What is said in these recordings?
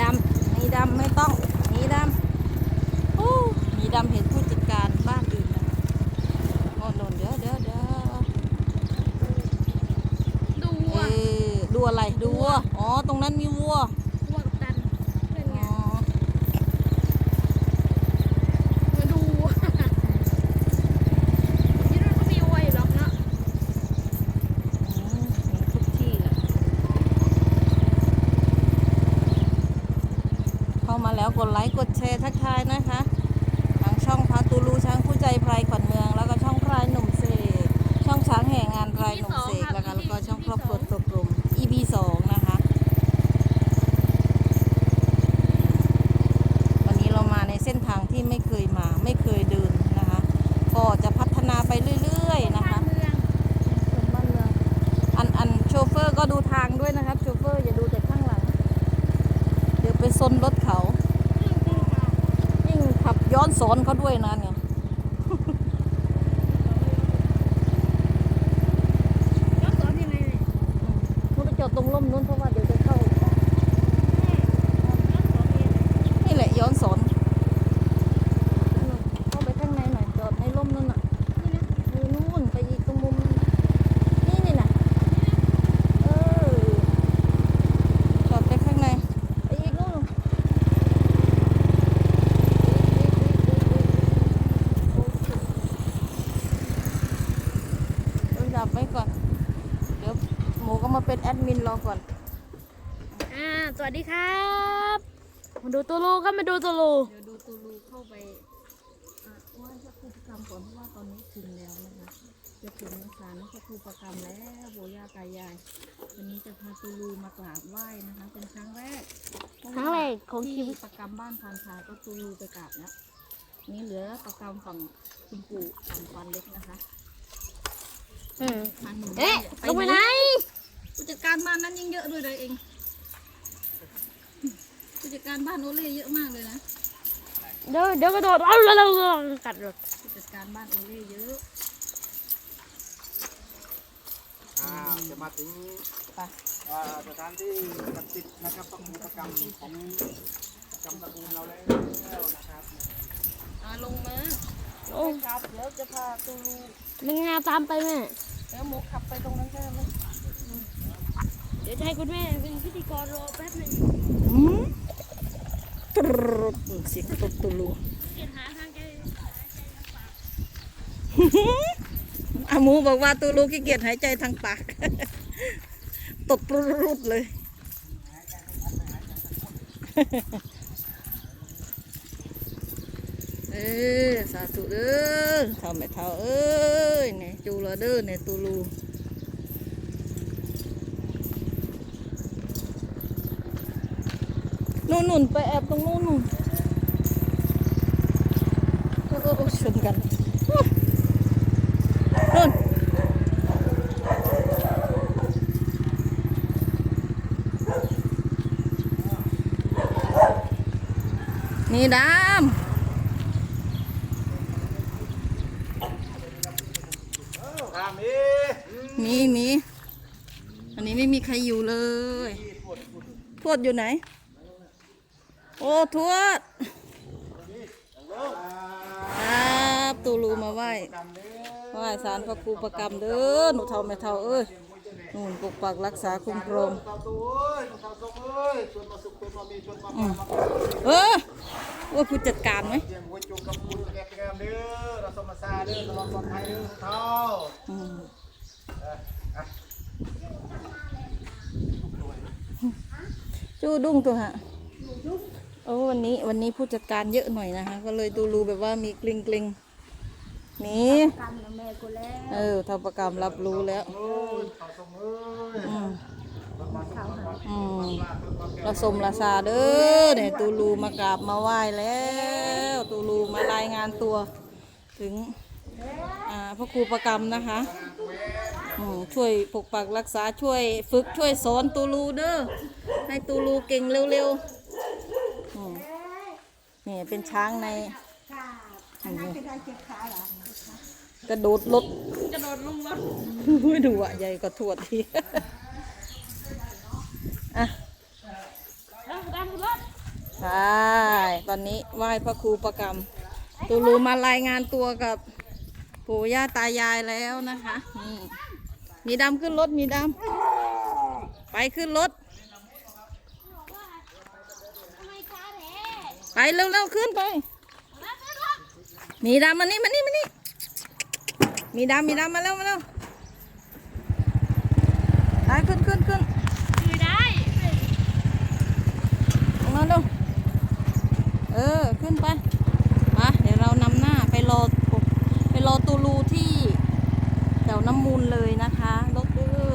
ดำมีดำไม่ต้องมีดำโอ้มีดำเห็นผู้จัดการบ้านอื่นนะโอ้โดนเดี๋ยวเดี๋ยวเดี๋ยวดูเออะอดูอะไรดูวัวอ๋อตรงนั้นมีวัว วัวกับตันเป็นไง อ๋อ มาดูอะที่นั่นก็มีวัวอยู่หรอกเนาะ อืมมีทุกที่แหละเข้ามาแล้วกดไล ค์ กดแชร์ทักทายนะคะทางช่องพาตูลูช้างผู้ใจไพรขวัญเมือง แล้วก็ช่องพรายหนุ่มเสกช่องช้างแห่งงานพรายหนุ่มเสกแล้วก็แล้วก็ช่องครอบครัวตกลม EP สองนะคะ วันนี้เรามาในเส้นทางที่ไม่เคยมาไม่เคยเดินนะคะ ก็จะพัฒนาไปเรื่อยๆนะคะเมืองขอนเมืองอันอันโชเฟอร์ก็ดูทางด้วยนะครับโชเฟอร์อย่าดูแต่ข้างหลัง เดี๋ยวไปซนรถเขา ขับย้อนสอนเขาด้วยนะเนี่ยย้อนสอนยังไงเนี่ยนู้นไปจอดตรงร่มนู้นเพราะว่าเดี๋ยวจะเข้าย้อนสอนยังไงนี่แหละย้อนสอนเข้าไปข้างในหน่อยจอดในร่มนั่นน่ะ นี่นะ อยู่นู่นไปอีกตรงมุมนั้นน่ะนี่นี่น่ะเออจอดไปข้างในไปอีกนู่นโอเคเราดับไว้ก่อน เดี๋ยวหมูก็มาเป็นแอดมินรอก่อน อ่า สวัสดีครับมาดูตัวลูครับมาดูตัวลูเดี๋ยวดูตูลูเข้าไปอะไหว่าจะครูประกรรมก่อนเพราะว่าตอนนี้ถึงแล้วนะคะจะถึงศาลพระครูประกรรมแล้วโบย่าตายาย วันนี้จะพาตูลูมากราบไหว้นะคะ เป็นครั้งแรกครั้งแรกของชีที่วิตประกรรมบ้านพานชายก็ตูลูไปกราบแล้วนี่เหลือประกรรมฝั่งคุณปู่ฝั่งฟันเล็กนะคะอืมทางหนูเอ๊ะลงไปไหนผู้จัดการบ้านนั้นยิ่งเยอะด้วยเลยเองผู้ จัดการบ้านโอเล่เยอะมากเลยนะเดี๋ยวเดี๋ยวกระโดดเอาเร็วเร็วเร็วกัดรถผู้จัดการบ้านโอเล่เยอะอ่าจะมาถึงไปอ่าสถานที่ศักดิ์สิทธิ์นะครับต้องมีประกรรมของจำตระกูลเราแล้วนะครับอ่าลงมาโอ้ครับเดี๋ยวจะพาตูลูมึงงาตามไปแม่แล้วหมูขับไปตรงนั้นใช่ไหมเดี๋ยวจะให้คุณแม่เป็นพิธีกรรอแป๊บหนึง อืม ตรุเสียงตบตูลูอาหมูบอกว่าตูลูขี้เกียจหายใจทางปาก ตดปรุดเลย เออสาธุเด้อเท่าไม่เท่าเอ้ยเนี่ยจูละเด้อเนี่ยตูลู นู่นนู่นไปแอบตรงนู่นนู่นโอ้โอ้ชนกันนู่นนี่ดามนี้มีมีอันนี้ไม่มีใครอยู่เลยทวดอยู่ไหน โอ้ทวดครับตูลูมาไหว้ไหว้สารพระครูประกรรมเด้อหนูเท่าไม่เท่าเอ้ยนู่นปกปักรักษาคุ้มครองเต่าตัวเอ้ยเต่าทรงเอ้ยชวนมาสุขชวนมาบินชวนมาเออว่าผู้จัดการไหมจูดุ้งตัวฮะ อ้วันนี้วันนี้ผู้จัดการเยอะหน่อยนะคะ ก็เลยดูรูแบบว่ามีกลิงกลิงนี่กันแม่กูแล้วเออทำประกรรมรับรู้แล้วเอ้ยเต่าทรงเอ้ยอืมมาสุขมาอืมลาเพิ่มมาแก้ละสมละซาเด้อเนี่ยตูลูมากราบมาไหว้แล้ว ตูลูมารายงานตัว ถึงอ่าพระครูประกรรมนะคะอืมช่วยปกปักรักษาช่วยฝึกช่วยสอนตูลูเด้อให้ตูลูเก่งเร็วๆอืม นี่เป็นช้างในอืมกระโดดรถกระโดดลงรถอุ้ยดูอะใหญ่กว่าทวดทีอะแล้วตามรถใช่ตอนนี้ไหว้พระครูประกรรมตูรูมารายงานตัวกับปู่ย่าตายายแล้วนะคะนี่มีดำขึ้นรถมีดำไปขึ้นรถ ไปเร็วๆขึ้นไป มีดำมานี่มานี่มานี่ มีดำมีดำมาแล้วมาแล้วไปขึ้นขึ้นขึ้นไม่ได้ลงมาเร็วเออขึ้นไปมาเดี๋ยวเรานำหน้าไปรอไปรอตูรูที่แถวน้ำมูลเลยนะคะรถดื้อ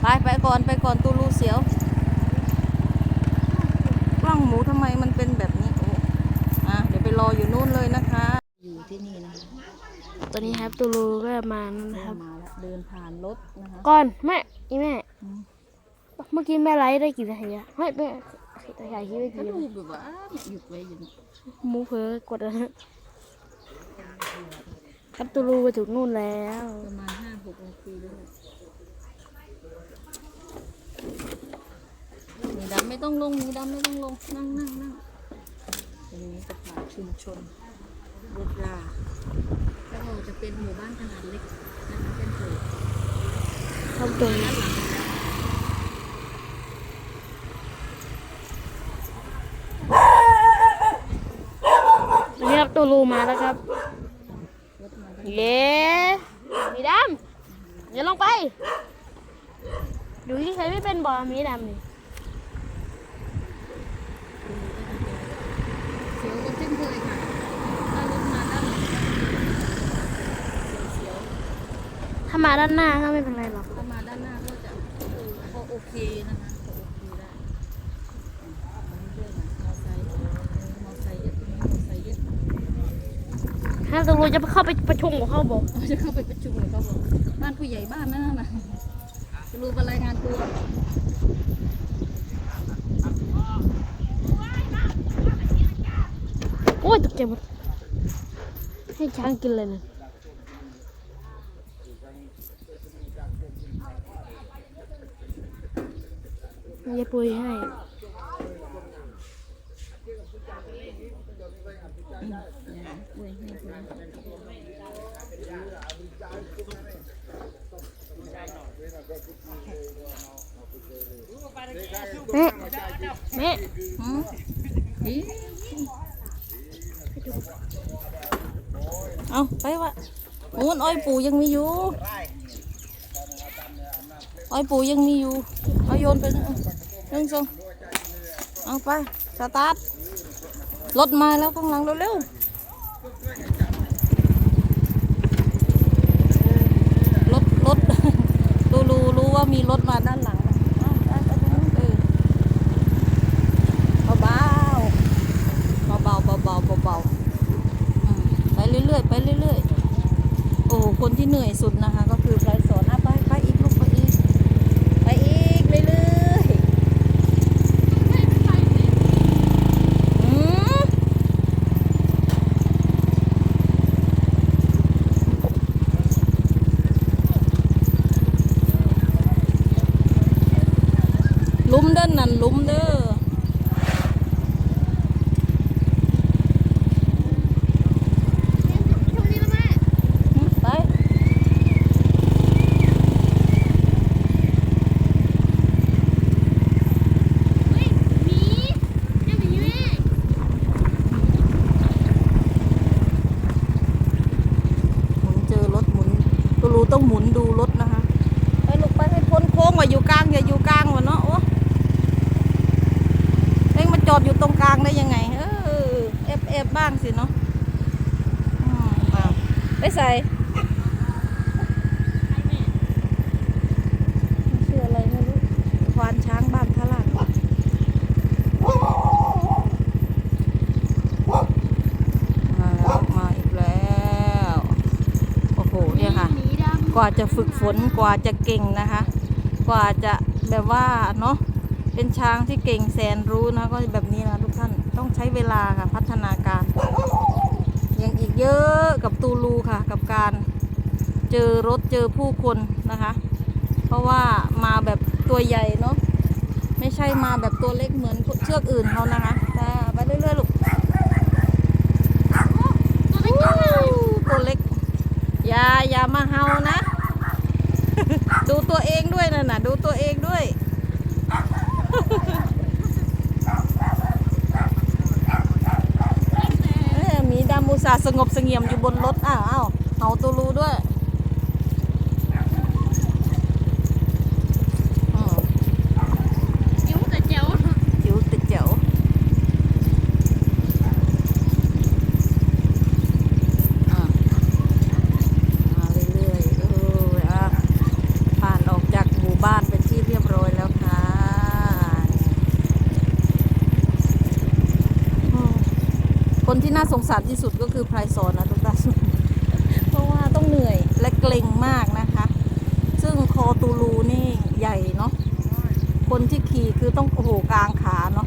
ไปไปก่อนไปก่อนตูรูเสียว องหมูทำไมมันเป็นแบบนี้โอ้อะเดี๋ยวไปรออยู่นู่นเลยนะคะ อยู่ที่นี่นะคะตัวนี้ครับตูรูก็มานะครับมาแล้วเดินผ่านรถนะคะ ก่อนแม่อีแม่ อืม เมื่อกี้แม่ไลฟ์ได้กี่นาทีอะเฮ้ยแม่ถ่ายคลิปได้ก็กี่ดูนาทีแบบว่าหยุดไว้อยู่นี่มูเผลอกดนะฮะครับตูรูไปถึงนู่นแล้ว ประมาณห้าหกนาทีด้วย มีดำไม่ต้องลงมีดำไม่ต้องลง นั่งนั่งนั่งตรงนี้จะผ่านชุมชนรถราก็จะเป็นหมู่บ้านขนาดเล็กนะคะเป็นเถดครับตรงนี้ตอนนี้ครับตูรูมาแล้วครับ เย้มีดำอย่าลงไป ดูที่ใครไม่เป็นบอมีดำนี่ เสียวกันเช่นเคยค่ะถ้ารถมาด้านหลังเสียว ถ้า มาด้านหน้าก็ไม่เป็นไรหรอกถ้ามาด้านหน้าก็จะพอโอเคนะคะพอโอเคได้าเรื่อยๆนะมอไซค์มอไซค์เยอะตรงนี้มอไซค์เยอะถ้าตำรวจจะเข้าไปประชุมกับเขาบอกเราจะเข้าไปประชุมเลยเขาบอกบ้านผู้ใหญ่บ้านนั่นน่ะจะรู้มารายงานตัวโอ้ยตกใจหมดให้ช้างกินเลยนะ ยายปุยให้แม่แม่หืมอีเอาไปวะโอ้นอ้อยปู่ยังมีอยู่ อ้อยปู่ยังมีอยู่ เอาโยนไปนะ นึ่งสองเอาไป สตาร์ท รถมาแล้วข้างหลังเร็วๆ รถรถรู้รู้รู้ว่ามีรถมาด้านหลังเอาเออเบาเบาเบาเบาไปเรื่อยๆ ไปเรื่อยๆ โอ้คนที่เหนื่อยสุดนะคะ ก็คือใครสอนอะไปไปอีกลูกไปอีก ไปอีกเรื่อยๆอืมลุมเด้นนั่นลุมเด้อ ไป หมุนเจอรถหมุนตูรูต้องหมุนดูรถนะคะไปลูกไปให้ พ้นโค้งว่าอยู่กลางอย่าอยู่กลางวะเนาะโอ้เอ็งมาจอดอยู่ตรงกลางได้ยังไง เออเอฟเอฟบ้างสิเนาะอืมอ้าวไปใส่ชื่ออะไรไม่รู้ควานช้างบ้านทะลาดมาแล้วมาอีกแล้ว โอ้โหเนี่ยค่ะ กว่าจะฝึกฝนกว่าจะเก่งนะคะ กว่าจะแบบว่าเนาะเป็นช้างที่เก่งแสนรู้นะก็แบบนี้นะทุกท่านต้องใช้เวลาค่ะพัฒนาการ ยังอีกเยอะกับตูลูค่ะ กับการเจอรถเจอผู้คนนะคะ เพราะว่ามาแบบตัวใหญ่เนาะไม่ใช่มาแบบตัวเล็กเหมือนเชือกอื่นเขานะคะจ้าไปเรื่อยๆลูกตัวเล็กจังเลยตัวเล็กอย่าอย่ามาเฮานะ ดูตัวเองด้วยนะน่ะดูตัวเองด้วย มีดำอุตส่าสงบสงเียมอยู่บนรถอ้าวอ้าวเห่าตูรูด้วยอืม จิ้วแต่เจ๋ว จิ๋วติดเจ๋วอะมาเรื่อยๆเอออะผ่านออกจากหมู่บ้านเป็นที่เรียบร้อยแล้วค่ะอืม คนที่น่าสงสารที่สุดก็คือไพรสอนนะทุกท่านเพราะว่าต้องเหนื่อยและเกรงมากนะคะ ซึ่งคอตูลูนี่ใหญ่เนาะคนที่ขี่คือต้องโอ้โหกลางขาเนาะ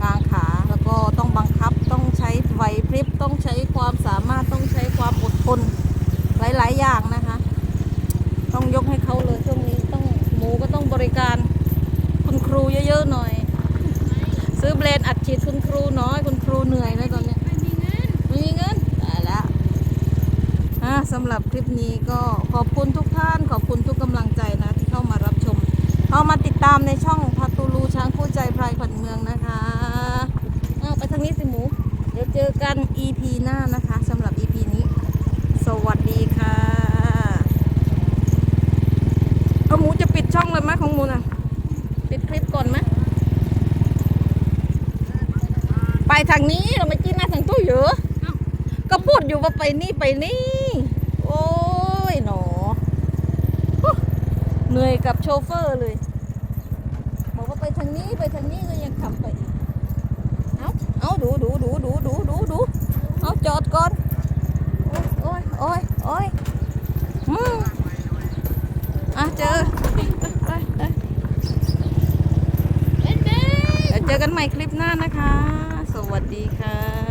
กลางขาแล้วก็ต้องบังคับต้องใช้ไหวพริบต้องใช้ความสามารถต้องใช้ความอดทนหลาย ๆ อย่างนะคะ ต้องยกให้เขาเลยช่วงนี้ต้องหมูก็ต้องบริการคุณครูเยอะ ๆ หน่อย ซื้อเบรนอัดฉีดคุณครูน้อยคุณครูเหนื่อยเลยตอนนี้ มีเงินไม่มีเงินตายแล้วอะสำหรับคลิปนี้ก็ขอบคุณทุกท่าน ขอบคุณทุกกำลังใจนะที่เข้ามารับชม เข้ามาติดตามในช่องพัตูลูช้างคู่ใจไพรขวัญเมืองนะคะอ้าไปทางนี้สิหมู เดี๋ยวเจอกัน EP หน้านะคะสำหรับ EP นี้ สวัสดีค่ะเอาหมูจะปิดช่องเลยไหมของหมูน่ะปิดคลิปก่อนไหมไปทางนี้เราไม่จีนหน้าทางตู้เยอะ ก็พูดอยู่ว่าไปนี่ไปนี่ โอ้ยหนอเหนื่อยกับโชเฟอร์เลย บอกว่าไปทางนี้ไปทางนี้ก็ยังขับไปอีกเอาเอาดูดูดูดูดูดูดูเอาจอดก่อน โอ้ยโอ้ยโอ้ยอืมอะเจอเจอกันใหม่คลิปหน้านะคะ สวัสดีค่ะ